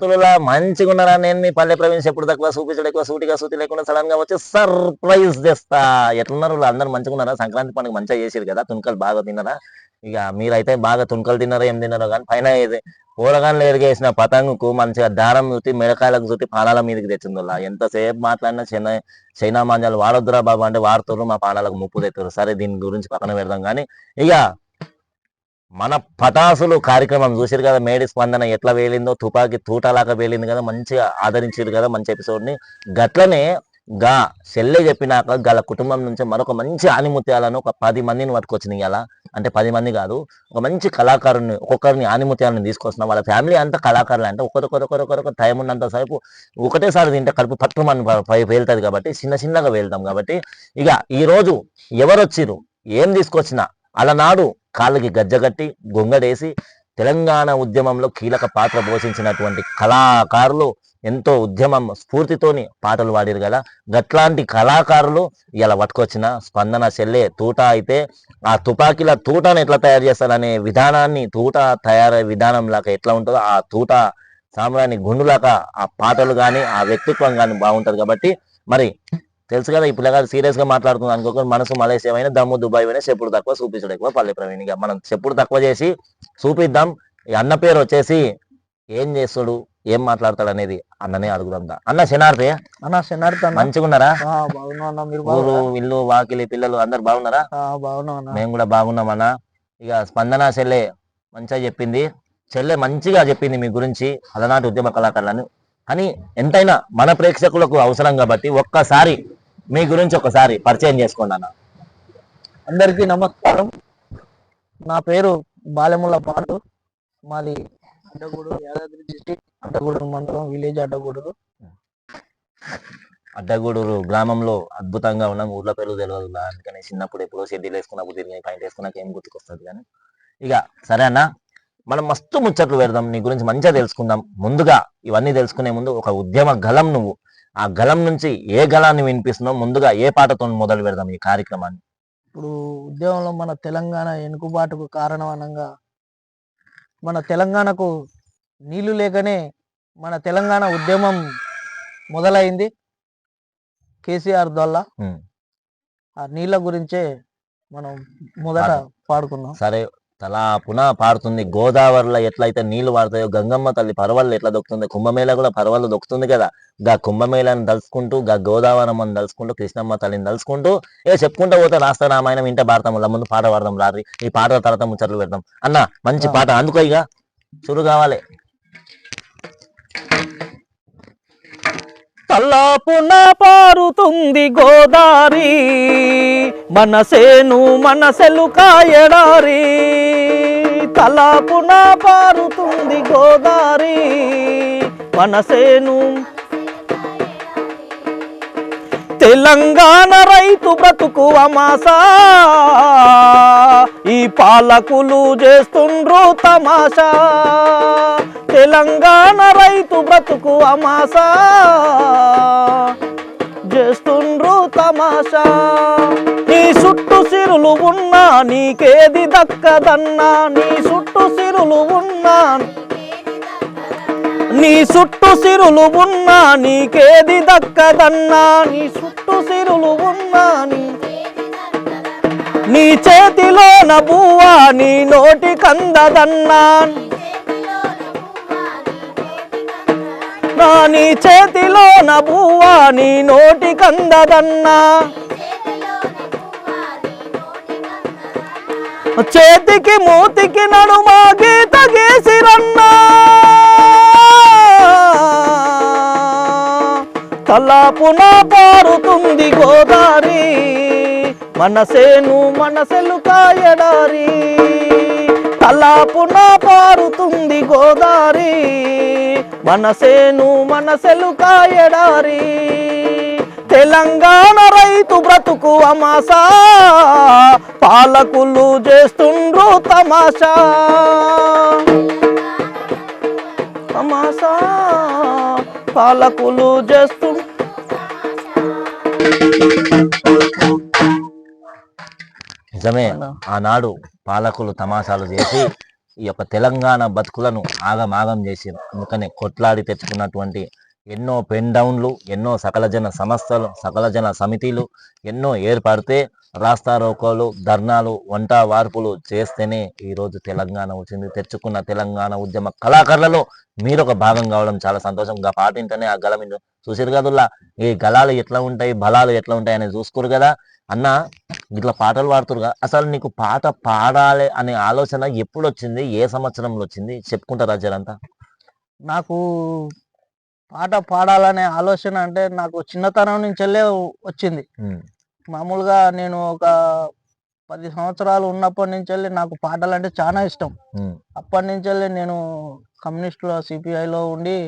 శనార్థులలో మంచిగా ఉన్నారా నేను మీ పల్లె ప్రవీణ్ ఎప్పుడు తక్కువ చూపించడం ఎక్కువ సూటిగా సూటి లేకుండా సడన్గా వచ్చి సర్ప్రైజ్ తెస్తా. ఎట్లున్నారు అందరు మంచిగా ఉన్నారా సంక్రాంతి పండుగ మంచిగా చేసారు కదా? తుణకలు బాగా తిన్నారా? ఇక మీరైతే బాగా తుణకలు తిన్నారో? ఏం తిన్నారో కానీ పైన ఇది పూరగాన్లు ఎరిగేసిన పతంగుకు మంచిగా దారం చూసి మిరకాయలకు చూసి పానాల మీదకి తెచ్చింది ఎంతసేపు మాట్లాడినా చైనా చైనా మాంజాలు వాడొద్దురా బాబు అంటే వాడుతున్నారు మా పానాలకు ముప్పు తెస్తారు సరే దీని గురించి పక్కన పెడదాం కానీ ఇక మన పటాసులు కార్యక్రమం చూసారు కదా మేడి స్పందన ఎట్లా వేలిందో తుపాకి తూటలాగా వేలింది కదా మంచిగా ఆదరించారు కదా మంచి ఎపిసోడ్ని గట్లనే గా సెల్లె చెప్పినాక గల కుటుంబం నుంచి మరొక మంచి ఆనిముత్యాలను ఒక పది మందిని పట్టుకొచ్చినాయి అలా. అంటే పది మంది కాదు ఒక మంచి కళాకారుని ఒక్కొక్కరిని ఆనిముత్యాలను తీసుకొస్తున్నాం వాళ్ళ ఫ్యామిలీ అంతా కళాకారులు. అంటే ఒకరికొరొకరొకరొక టైం ఉన్నంత సేపు ఒకటేసారి తింటే కడుపు పట్టు మన పై వెళ్తుంది కాబట్టి చిన్న చిన్నగా వెళ్తాం కాబట్టి ఇక ఈరోజు ఎవరు వచ్చిరు ఏం తీసుకొచ్చినా అలనాడు కాళ్ళకి గజ్జగట్టి గొంగడేసి తెలంగాణ ఉద్యమంలో కీలక పాత్ర పోషించినటువంటి కళాకారులు ఎంతో ఉద్యమం స్ఫూర్తితోని పాటలు పాడారు కదా. గట్లాంటి కళాకారులు ఇలా పట్టుకొచ్చిన స్పందన చెల్లె తూట అయితే ఆ తుపాకీల తూటను ఎట్లా తయారు చేస్తారనే విధానాన్ని తూట తయారయ్యే విధానం లాగా ఎట్లా ఉంటుందో ఆ తూట సామ్రాన్ని గుండులాగా ఆ పాటలు కానీ ఆ వ్యక్తిత్వం కానీ బాగుంటుంది కాబట్టి మరి తెలుసు కదా ఇప్పుడు కాదు సీరియస్గా మాట్లాడుతుంది అనుకోకుండా మనసు మలేషియా అయినా దమ్ము దుబాయ్ అయినా చెప్పుడు తక్కువ చూపించడం ఎక్కువ పల్లె ప్రవీణ్. మనం చెప్పుడు తక్కువ చేసి చూపిద్దాం అన్న పేరు వచ్చేసి ఏం చేస్తాడు ఏం మాట్లాడతాడు అనేది అన్ననే అడుగుదాం. అన్న శనార్థే అన్న శనార్థ మంచిగా ఉన్నారా ఊరు? ఇల్లు వాకిలి పిల్లలు అందరు బాగున్నారా? బాగున్నా మేము కూడా బాగున్నాం అన్న. ఇక స్పందన చెల్లె మంచిగా చెప్పింది. చెల్లె మంచిగా చెప్పింది మీ గురించి అలనాటి ఉద్యమ కళాకారులను. అని ఎంతైనా మన ప్రేక్షకులకు అవసరం కాబట్టి ఒక్కసారి మీ గురించి ఒకసారి పరిచయం చేసుకోండి అన్న. అందరికీ నమస్కారం. నా పేరు బాలెముల పాండు. మాది అడ్డగూడు యాదాద్రి డిస్టిక్ అడ్డగూడూరు మండలం విలేజ్ అడ్డగూడూరు. అడ్డగూడూరు గ్రామంలో అద్భుతంగా ఉన్నాం ఊర్లో పేరు తెలియదు. అందుకని చిన్నప్పుడు ఎప్పుడో షెడ్యూల్ వేసుకున్నప్పుడు తిరిగి పైన వేసుకున్నాక ఏం గుర్తుకొస్తుంది కానీ. ఇక సరే అన్న మనం మస్తు ముచ్చట్లు పెడదాం నీ గురించి మంచిగా తెలుసుకుందాం. ముందుగా ఇవన్నీ తెలుసుకునే ముందు ఒక ఉద్యమ గలం నువ్వు. ఆ గలం నుంచి ఏ గలాన్ని వినిపిస్తున్నావు ముందుగా ఏ పాటతో మొదలు పెడదాం ఈ కార్యక్రమాన్ని ఇప్పుడు ఉద్యమంలో మన తెలంగాణ ఎనుకుబాటుకు కారణం అనగా మన తెలంగాణకు నీళ్ళు లేకనే మన తెలంగాణ ఉద్యమం మొదలైంది కేసీఆర్ ద్వారా. ఆ నీళ్ళ గురించే మనం మొదట పాడు. పాడుకున్నాం సరే తలా పునః పాడుతుంది గోదావరిలో ఎట్లయితే నీళ్ళు పారుతాయో గంగమ్మ తల్లి పర్వాలు ఎట్లా దొక్కుతుంది కుంభమేళ కూడా పర్వాలు దొక్కుతుంది కదా. గా కుంభమేళని దలుచుకుంటూ గా గోదావరమ్మని దలుచుకుంటూ కృష్ణమ్మ తల్లిని దలుచుకుంటూ ఏ చెప్పుకుంటూ పోతే రాస్తా రామాయణం ఇంట పాడతాం ముందు పాట పాడదాం రారి ఈ పాట తర్వాత ముచ్చట్లు పెడదాం. అన్న మంచి. పాట అందుకో ఇక చురు కావాలి. తల్లాపున పారుతుంది గోదారి మనసేను మనసెలు కాయడారి. తలాపున పారుతుంది గోదారి మనసేను. తెలంగాణ రైతు బ్రతుకు అమాసా ఈ పాలకులు చేస్తుండ్రు తమాషా. తెలంగాణ రైతు బ్రతుకు అమాసా చేస్తుండ్రు తమాషా. నీ చుట్టూ సిరులు ఉన్నా నీకేది దక్కదన్నా నీ చుట్టూ సిరులు ఉన్నా నీ చుట్టూ సిరులు ఉన్నా నీకేది దక్కదన్నా నీ చుట్టూ సిరులు ఉన్నా నీ నీ చేతిలోన బువ్వా నీ నోటి కందదన్నా. నా నీ చేతిలోన బువ్వా నీ నోటి కందదన్నా. చేతికి మూతికి నడుమా గీత గీసిరన్నా తలాపున పారుతుంది గోదారి మనసేను మనసెలు కాయడారి. తలాపున పారుతుంది గోదారి మనసేను మనసెలు కాయడారి. తెలంగాణ రైతు బ్రతుకు అమాసా పాలకులు చేస్తుండ్రు తమాషా. తమాషా పాలకులు చేస్తు నిజమే ఆనాడు పాలకులు తమాషాలు చేసి ఈ యొక్క తెలంగాణ బతుకులను ఆగమాగం చేసి అందుకనే కొట్లాడి తెచ్చుకున్నటువంటి ఎన్నో పెన్ డౌన్లు ఎన్నో సకలజన సంస్థలు సకలజన సమితిలు ఎన్నో ఏర్పడితే రాస్తా రోకోలు ధర్నాలు వంట వార్పులు చేస్తేనే ఈరోజు తెలంగాణ వచ్చింది. తెచ్చుకున్న తెలంగాణ ఉద్యమ కళాకారులలో మీరు ఒక భాగం కావడం చాలా సంతోషం. గా ఆ గలం చూసారు కదుల్లా ఈ గలాలు ఎట్లా ఉంటాయి బలాలు ఎట్లా ఉంటాయి అని చూసుకోరు కదా. అన్న ఇట్లా పాటలు పాడుతురుగా అసలు నీకు పాట పాడాలి అనే ఆలోచన ఎప్పుడు వచ్చింది ఏ సంవత్సరంలో వచ్చింది? చెప్పుకుంటారా జరంతా నాకు పాట పాడాలనే ఆలోచన అంటే నాకు చిన్నతనం నుంచెల్లే వచ్చింది ఉమ్, మామూలుగా నేను ఒక పది సంవత్సరాలు ఉన్నప్పటి నుంచి నాకు పాటలు అంటే చాలా ఇష్టం. అప్పటి నుంచి నేను కమ్యూనిస్టులో సిపిఐలో ఉండి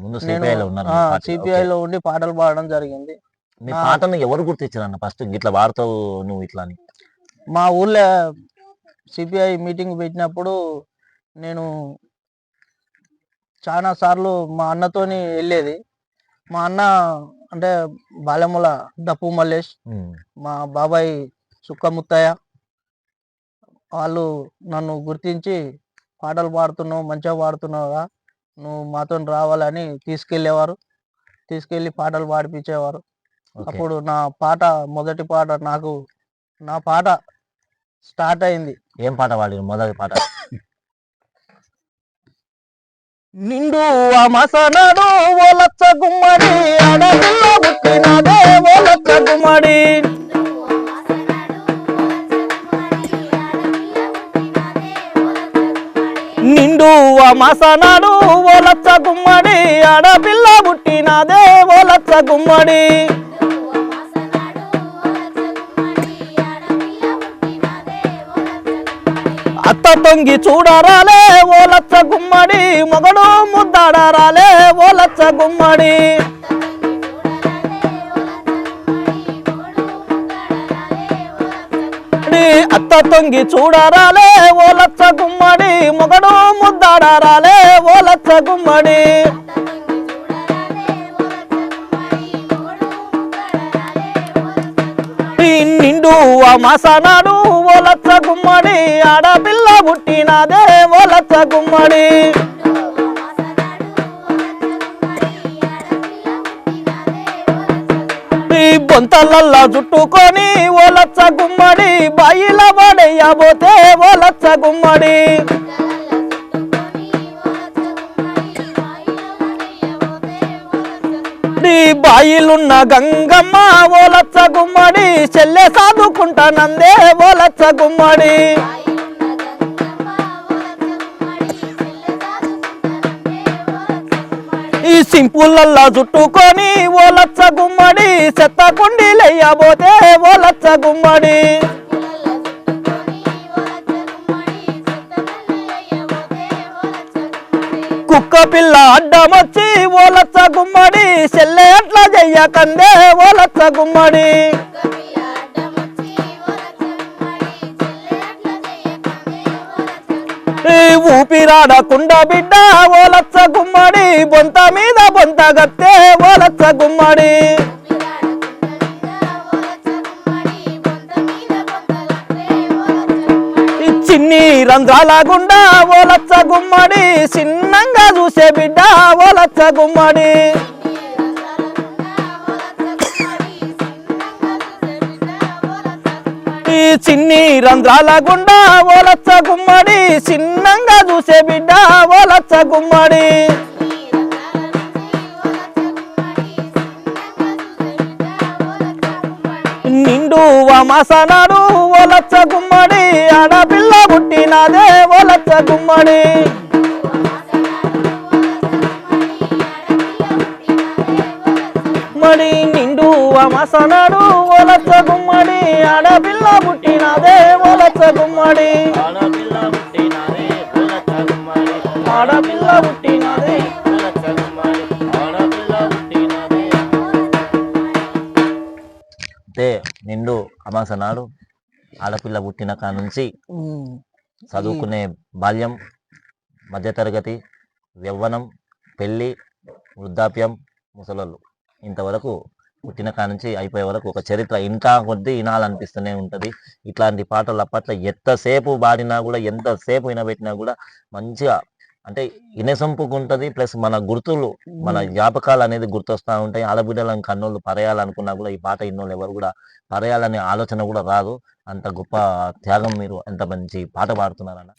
ముందు నేను సిపిఐ లో ఉన్నారు మీ పార్టీ. CPI okay. లో ఉండి పాటలు పాడడం జరిగింది మీ. పాటను ఎవరు గుర్తించారన్న ఫస్ట్ ఇట్లా వాడతావు నువ్వు ఇట్లా అని మా ఊర్లో సిపిఐ మీటింగ్ పెట్టినప్పుడు నేను చాలా సార్లు మా అన్నతోని వెళ్ళేది. మా అన్న అంటే బాలెముల దప్పు మల్లేష్ మా బాబాయ్ సుక్కముత్తయ్య వాళ్ళు నన్ను గుర్తించి పాటలు పాడుతున్నావు మంచిగా పాడుతున్నావుగా నువ్వు మాతో రావాలని తీసుకెళ్ళేవారు తీసుకెళ్ళి పాటలు పాడిపించేవారు. అప్పుడు నా పాట మొదటి పాట నాకు నా పాట స్టార్ట్ అయింది. ఏం పాట పాడిరు మొదటి పాట. నిండు అమసనడు ఓలచ్చ గుమ్మడి అడవిలో పుట్టినదే ఓలచ్చ గుమ్మడి. నిండు అమసనడు ఓలచ్చ గుమ్మడి అడపిల్ల పుట్టినదే ఓలచ్చ గుమ్మడి. తొంగి చూడరాలే ఓలచ్చ గుమ్మడి. మొగడు ముద్దాడరాలే ఓలచ్చ గుమ్మడి. డి అత్త తొంగి చూడరాలే ఓలచ్చ గుమ్మడి. మొగడు ముద్దాడరాలే ఓలచ్చ గుమ్మడి. ఈ నిండు అమసనాడు ఓలచ్చ గుమ్మడి ఆడపిల్ల పుట్టినదే ఓలచ్చ గుమ్మడి. ఈ బొంతలల్లా చుట్టుకొని ఓలచ్చ గుమ్మడి బాయిల పడేయబోతే ఓలచ్చ గుమ్మడి. బాయిలున్న గంగమ్మ ఓలచ్చ గుమ్మడి చెల్లె సాదుకుంటానందే ఓలచ్చ గుమ్మడి ఈ సింపులల్లా చుట్టుకొని ఓలచ్చ గుమ్మడి చెత్త కుండీలయ్యబోతే ఓలచ్చ గుమ్మడి ఒక్క పిల్ల అడ్డమొచ్చి ఓలచ్చ గుమ్మడి చెల్లె అట్లా చెయ్యకందే ఓలచ్చ గుమ్మడి. ఊపిరాడకుండా బిడ్డ ఓలచ్చ గుమ్మడి బొంత మీద బొంత గత్తే ఓలచ్చ గుమ్మడి. రంధ్రాల గుండా ఓలచ్చ గుమ్మడి చిన్నంగా చూసే బిడ్డ ఓలచ్చ గుమ్మడి. ఈ చిన్ని రంధ్రాల గుండా ఓలచ్చ గుమ్మడి చిన్నంగా చూసే బిడ్డ ఓలచ్చ గుమ్మడి. నిండు వమసనాడు ఓలచ్చ గుమ్మడి ఆడపిల్ల పుట్టినదే ఓలచ్చ గుమ్మడి. మడి నిండు వమసనాడు ఓలచ్చ గుమ్మడి. ఆడపిల్ల పుట్టినదే ఓలచ్చ గుమ్మడి. ఆడపిల్ల పుట్టినదే అంటే నిండు అమాస నాడు ఆడపిల్ల పుట్టిన కాడ నుంచి ఉమ్, చదువుకునే బాల్యం మధ్యతరగతి యవ్వనం పెళ్ళి వృద్ధాప్యం ముసలోళ్ళు. ఇంతవరకు పుట్టిన కాడ నుంచి అయిపోయే వరకు ఒక చరిత్ర ఇంకా కొద్దీ వినాలనిపిస్తూనే ఉంటది. ఇట్లాంటి పాటలు అప్పట్లో ఎంతసేపు పాడినా కూడా ఎంతసేపు వినబెట్టినా కూడా మంచిగా అంటే ఇనసొంపుగా ఉంటది ప్లస్ మన గుర్తులు మన జ్ఞాపకాలు అనేది గుర్తొస్తా ఉంటాయి. ఆడబిడ్డలను కన్నోళ్ళు పరేయాలనుకున్నా కూడా ఈ పాట ఇన్నోళ్ళు ఎవరు కూడా పరేయాలనే ఆలోచన కూడా రాదు. అంత గొప్ప త్యాగం మీరు ఎంత మంచి పాట పాడుతున్నారన్న.